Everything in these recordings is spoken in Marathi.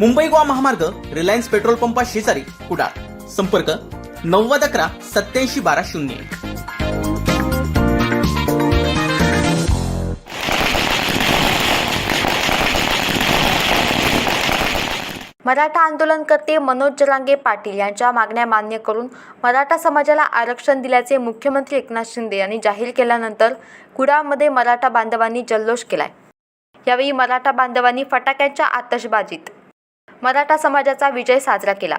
मुंबई गोवा महामार्ग रिलायन्स पेट्रोल पंपा शेजारी कुडाळ. संपर्क नव्वद अकरा सत्याऐंशी बारा शून्य एक. मराठा आंदोलनकर्ते मनोज जरांगे पाटील यांच्या मागण्या मान्य करून मराठा समाजाला आरक्षण दिल्याचे मुख्यमंत्री एकनाथ शिंदे यांनी जाहीर केल्यानंतर कुडाळमध्ये मराठा बांधवांनी जल्लोष केलाय. यावेळी मराठा बांधवांनी फटाक्यांच्या आतषबाजीत मराठा समाजाचा विजय साजरा केला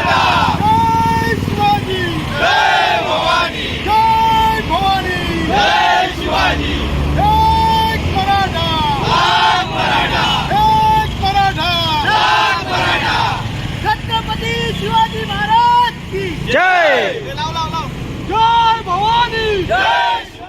जय शिवाजी जय भवानी जय भवानी जय शिवाजी एक मराठा एक मराठा एक मराठा एक मराठा छत्रपती शिवाजी महाराज की जय लाव लाव लाव जय भवानी जय